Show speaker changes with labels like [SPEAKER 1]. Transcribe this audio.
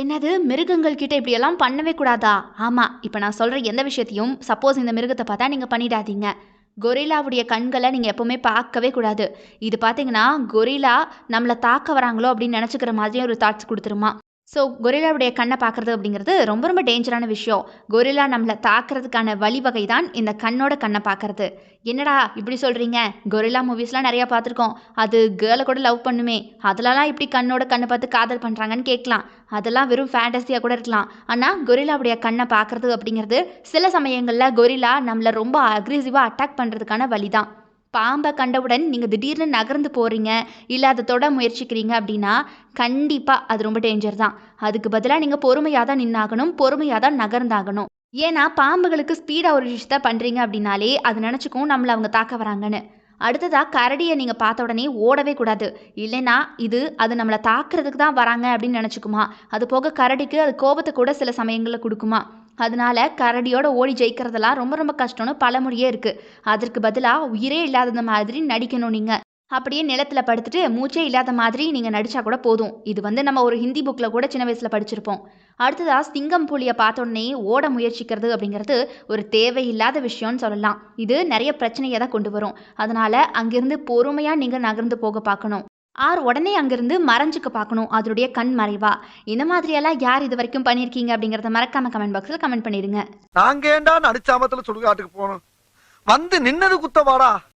[SPEAKER 1] என்னது? மிருகங்கள் கிட்ட இப்படியெல்லாம் பண்ணவே கூடாதா? ஆமாம் இப்போ நான் சொல்கிற எந்த விஷயத்தையும் சப்போஸ் இந்த மிருகத்தை பார்த்தா நீங்கள் பண்ணிடாதீங்க. கொரில்லாவுடைய கண்களை நீங்கள் எப்போவுமே பார்க்கவே கூடாது. இது பார்த்தீங்கன்னா கொரில்லா நம்மளை தாக்க வராங்களோ அப்படின்னு நினச்சிக்கிற மாதிரியும் ஒரு தாட்ஸ் கொடுத்துருமா? ஸோ கொரில்லாவுடைய கண்ணை பார்க்குறது அப்படிங்கிறது ரொம்ப ரொம்ப டேஞ்சரான விஷயம். கொரில்லா நம்மளை தாக்குறதுக்கான வழிவகை தான் இந்த கண்ணோட கண்ணை பார்க்கறது. என்னடா இப்படி சொல்கிறீங்க கொரில்லா மூவிஸ்லாம் நிறையா பார்த்துருக்கோம். அது கேர்ளை கூட லவ் பண்ணுமே. அதிலலாம் இப்படி கண்ணோட கண்ணை பார்த்து காதல் பண்ணுறாங்கன்னு கேட்கலாம். அதெல்லாம் வெறும் ஃபேண்டஸியாக கூட இருக்கலாம். ஆனால் கொரில்லாவுடைய கண்ணை பார்க்குறது அப்படிங்கிறது சில சமயங்களில் கொரில்லா நம்மளை ரொம்ப அக்ரெசிவாக அட்டாக் பண்ணுறதுக்கான வழி தான் பாம்பை கண்டவுடன் நீங்கள் திடீர்னு நகர்ந்து போகிறீங்க இல்லை அதை தொட முயற்சிக்கிறீங்க அப்படின்னா கண்டிப்பாக அது ரொம்ப டேஞ்சர் தான். அதுக்கு பதிலாக நீங்கள் பொறுமையாக தான் நின்னாகணும் பொறுமையாக தான் நகர்ந்தாகணும். ஏன்னா பாம்புகளுக்கு ஸ்பீடாக ஒரு விஷயத்த பண்ணுறீங்க அப்படின்னாலே அது நினச்சிக்கும் நம்மளை அவங்க தாக்க வராங்கன்னு. அடுத்ததாக கரடியை நீங்கள் பார்த்த உடனே ஓடவே கூடாது. இல்லைன்னா இது அது நம்மளை தாக்குறதுக்கு தான் வராங்க அப்படின்னு நினச்சிக்குமா. அது போக கரடிக்கு அது கோபத்தை கூட சில சமயங்களில் கொடுக்குமா. அதனால கரடியோட ஓடி ஜெயிக்கிறதெல்லாம் ரொம்ப ரொம்ப கஷ்டம்னு பழமொழியே இருக்குது அதற்கு பதிலாக உயிரே இல்லாத மாதிரி நடிக்கணும் நீங்கள் அப்படியே நிலத்தில் படுத்துட்டு மூச்சே இல்லாத மாதிரி நீங்கள் நடித்தா கூட போதும். இது வந்து நம்ம ஒரு ஹிந்தி புக்கில் கூட சின்ன வயசில் படிச்சிருப்போம். அடுத்ததாக சிங்கம் புலியை பார்த்த உடனே ஓட முயற்சிக்கிறது அப்படிங்கிறது ஒரு தேவையில்லாத விஷயம்னு சொல்லலாம். இது நிறைய பிரச்சனையை தான் கொண்டு வரும். அதனால் அங்கேருந்து பொறுமையாக நீங்கள் நகர்ந்து போக பார்க்கணும். ஆர் உடனே அங்கேருந்து மறைஞ்சுக்க பார்க்கணும். அதனுடைய கண் மறைவா? இந்த மாதிரியெல்லாம் யார் இது வரைக்கும் பண்ணியிருக்கீங்க அப்படிங்கிறத மறக்காம கமெண்ட் பாக்ஸில் கமெண்ட் பண்ணிடுங்க.
[SPEAKER 2] நாங்க ஏண்டா நடிச்சாமத்துல சுடுகாட்டுக்கு போகணும்? வந்து நின்னது குத்தவாடா?